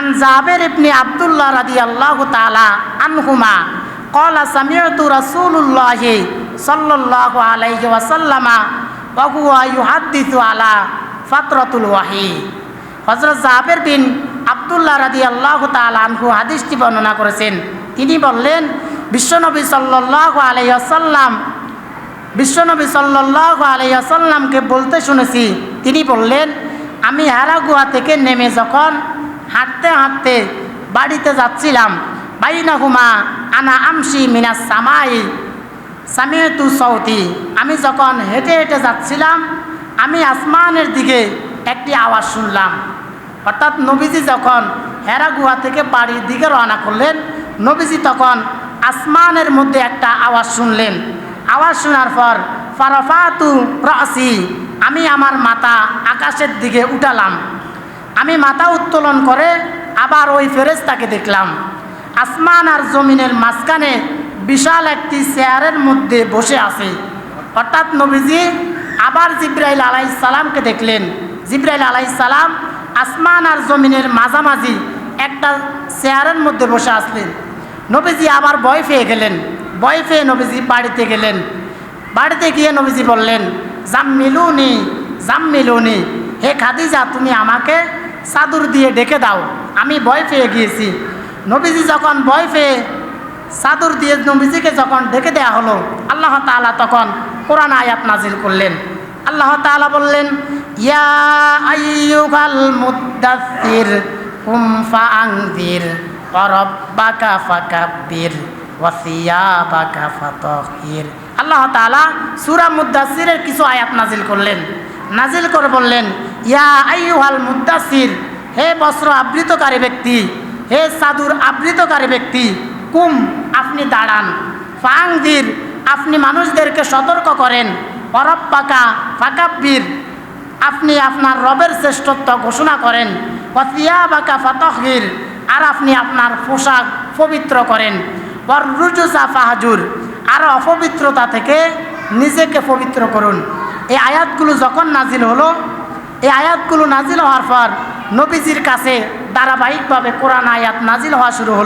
আন জাবের ইবনে আবদুল্লাহ রাদি আল্লাহ তালা আনহুমা কলা সামিয়তু রসুল্লাহ সাল্লাহ আলাইহি ওয়াসাল্লামা বাহুয়া ইউহাদ্দিসু আলা ফাতরাতুল ওয়াহি হজরত জাবের বিন আবদুল্লাহ রাদি আল্লাহ তালহু হাদিসটি বর্ণনা করেছেন। তিনি বললেন, বিশ্বনবী সাল্লাহ আলাইসাল্লাম বিশ্বনবী সাল্লাহ আলাইসাল্লামকে বলতে শুনেছি। তিনি বললেন, আমি হারা গুহা থেকে নেমে যখন হাঁটতে হাঁটতে বাড়িতে যাচ্ছিলাম। বাইনা হুমা আনা আমসি মিনা সামাই। সামিয়তু সৌতি আমি যখন হেঁটে হেঁটে যাচ্ছিলাম, আমি আসমানের দিকে একটি আওয়াজ শুনলাম। অর্থাৎ নবীজি যখন হেরা গুহা থেকে বাড়ির দিকে রওনা করলেন, নবীজি তখন আসমানের মধ্যে একটা আওয়াজ শুনলেন। আওয়াজ শোনার পর, ফারফাতু রসি, আমি আমার মাথা আকাশের দিকে উঠালাম। আমি মাথা উত্তোলন করে আবার ওই ফেরেস্তাকে দেখলাম। আসমান আর জমিনের মাঝখানে বিশাল একটি চেয়ারের মধ্যে বসে আছে। অর্থাৎ নবীজি আবার জিব্রাইল আলাইসালামকে দেখলেন। জিব্রাইল আলাইসালাম আসমান আর জমিনের মাঝামাঝি একটা চেয়ারের মধ্যে বসে আসলেন। নবীজি আবার ভয় পেয়ে গেলেন। ভয় পেয়ে নবীজি বাড়িতে গেলেন। বাড়িতে গিয়ে নবীজি বললেন, জাম্মিলুনি জাম্মিলুনি, হে খাদিজা, তুমি আমাকে চাদর দিয়ে ডেকে দাও। আমি ভয় পেয়ে গিয়েছি। নবীজি যখন ভয় পেয়ে চাদর দিয়ে নবীজিকে যখন ডেকে দেয়া হলো, আল্লাহ তাআলা তখন কোরআন আয়াত নাজিল করলেন। আল্লাহ তাআলা বললেন, ইয়া ফাতাহির আল্লাহ সূরা মুদ্দাসসিরের কিছু আয়াত নাজিল করলেন। নাজিল করে বললেন ইয়া মুদ্দাসির হে বস্ত্র আবৃতকারী ব্যক্তি, হে সাধুর আবৃতকারী ব্যক্তি, কুম, আপনি দাঁড়ান। ফাংদির আপনি মানুষদেরকে সতর্ক করেন। অরব পাকা ফাকাব্বির, আপনি আপনার রবের শ্রেষ্ঠত্ব ঘোষণা করেন। অতিয়া বাকা ফাতহির আর আপনি আপনার পোশাক পবিত্র করেন। ওর রুজুসা, ফাহাজুর, আর অপবিত্রতা থেকে নিজেকে পবিত্র করুন। এই আয়াতগুলো যখন নাজিল হলো এই আয়াতগুলো নাজিল হওয়ার পর নবীজির কাছে ধারাবাহিকভাবে কোরআন আয়াত নাজিল হওয়া শুরু হলো।